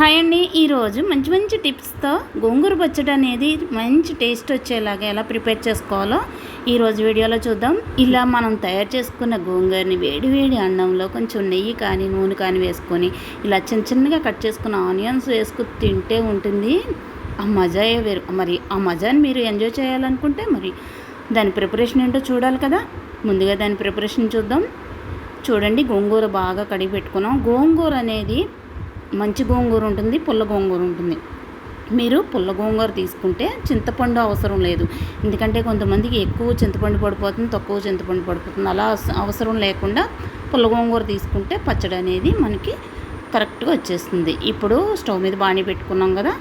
Hi అండి. ఈరోజు మంచి మంచి టిప్స్తో గోంగూర పచ్చడి అనేది మంచి టేస్ట్ వచ్చేలాగా ఎలా ప్రిపేర్ చేసుకోవాలో ఈరోజు వీడియోలో చూద్దాం. ఇలా మనం తయారు చేసుకున్న గోంగూరని వేడి వేడి అన్నంలో కొంచెం నెయ్యి కానీ నూనె కానీ వేసుకొని ఇలా చిన్న చిన్నగా కట్ చేసుకున్న ఆనియన్స్ వేసుకుని తింటే ఉంటుంది. ఆ మజాయే వేరు. మరి ఆ మజాని మీరు ఎంజాయ్ చేయాలనుకుంటే మరి దాని ప్రిపరేషన్ ఏంటో చూడాలి కదా. ముందుగా దాని ప్రిపరేషన్ చూద్దాం. చూడండి గోంగూర బాగా కడిగి పెట్టుకున్నాం. గోంగూర అనేది మంచి గోంగూర ఉంటుంది పుల్ల గోంగూర ఉంటుంది. మీరు పుల్ల గోంగూర తీసుకుంటే చింతపండు అవసరం లేదు. ఎందుకంటే కొంతమందికి ఎక్కువ చింతపండు పడిపోతుంది తక్కువ చింతపండు పడిపోతుంది. అలా అస- అవసరం లేకుండా పుల్ల గోంగూర తీసుకుంటే పచ్చడి అనేది మనకి కరెక్ట్గా వచ్చేస్తుంది. ఇప్పుడు స్టవ్ మీద బాణీ పెట్టుకున్నాం కదా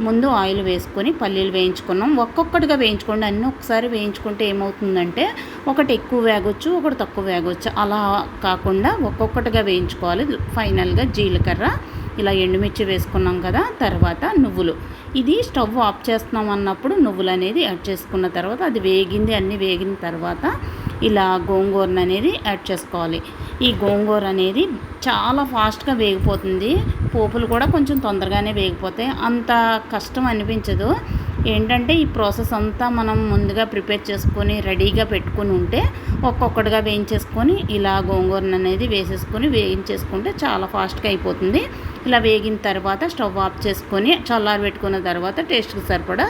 ముందు ఆయిల్ వేసుకొని పల్లీలు వేయించుకున్నాం. ఒక్కొక్కటిగా వేయించుకోండి. అన్నీ ఒకసారి వేయించుకుంటే ఏమవుతుందంటే ఒకటి ఎక్కువ వేగొచ్చు ఒకటి తక్కువ వేగొచ్చు. అలా కాకుండా ఒక్కొక్కటిగా వేయించుకోవాలి. ఫైనల్గా జీలకర్ర ఇలా ఎండుమిర్చి వేసుకున్నాం కదా తర్వాత నువ్వులు. ఇది స్టవ్ ఆఫ్ చేస్తున్నాం అన్నప్పుడు నువ్వులు అనేది యాడ్ చేసుకున్న తర్వాత అది వేగింది అన్నీ వేగిన తర్వాత ఇలా గోంగూరను అనేది యాడ్ చేసుకోవాలి. ఈ గోంగూర అనేది చాలా ఫాస్ట్గా వేగిపోతుంది. పోపులు కూడా కొంచెం తొందరగానే వేగిపోతాయి. అంత కష్టం అనిపించదు. ఏంటంటే ఈ ప్రాసెస్ అంతా మనం ముందుగా ప్రిపేర్ చేసుకొని రెడీగా పెట్టుకుని ఉంటే ఒక్కొక్కటిగా వేయించేసుకొని ఇలా గోంగూరను అనేది వేసేసుకొని వేయించేసుకుంటే చాలా ఫాస్ట్గా అయిపోతుంది. ఇలా వేగిన తర్వాత స్టవ్ ఆఫ్ చేసుకొని చల్లారి పెట్టుకున్న తర్వాత టేస్ట్కి సరిపడా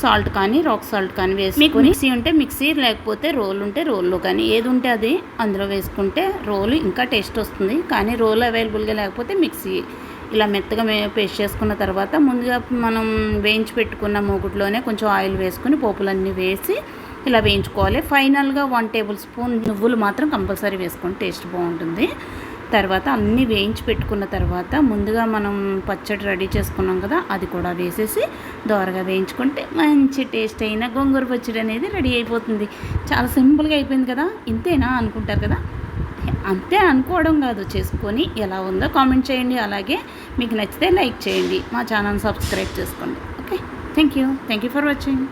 సాల్ట్ కానీ రాక్ సాల్ట్ కానీ వేసుకొని మిక్సీ ఉంటే మిక్సీ లేకపోతే రోల్ ఉంటే రోల్లో కానీ ఏది ఉంటే అది అందులో వేసుకుంటే రోలు ఇంకా టేస్ట్ వస్తుంది. కానీ రోల్ అవైలబుల్గా లేకపోతే మిక్సీ. ఇలా మెత్తగా మే పేస్ట్ చేసుకున్న తర్వాత ముందుగా మనం వేయించి పెట్టుకున్న మూగుట్లోనే కొంచెం ఆయిల్ వేసుకొని పోపులన్నీ వేసి ఇలా వేయించుకోవాలి. ఫైనల్గా వన్ టేబుల్ స్పూన్ నువ్వులు మాత్రం కంపల్సరీ వేసుకొని టేస్ట్ బాగుంటుంది. తర్వాత అన్నీ వేయించి పెట్టుకున్న తర్వాత ముందుగా మనం పచ్చడి రెడీ చేసుకున్నాం కదా అది కూడా వేసేసి దోరగా వేయించుకుంటే మంచి టేస్ట్ అయిన గోంగూర పచ్చడి అనేది రెడీ అయిపోతుంది. చాలా సింపుల్గా అయిపోయింది కదా ఇంతేనా అనుకుంటారు కదా? అంతే అనుకోవడం కాదు. చేసుకొని ఎలా ఉందో కామెంట్ చేయండి. అలాగే మీకు నచ్చితే లైక్ చేయండి. మా ఛానల్ సబ్స్క్రైబ్ చేసుకోండి. Okay? Thank you. Thank you for watching.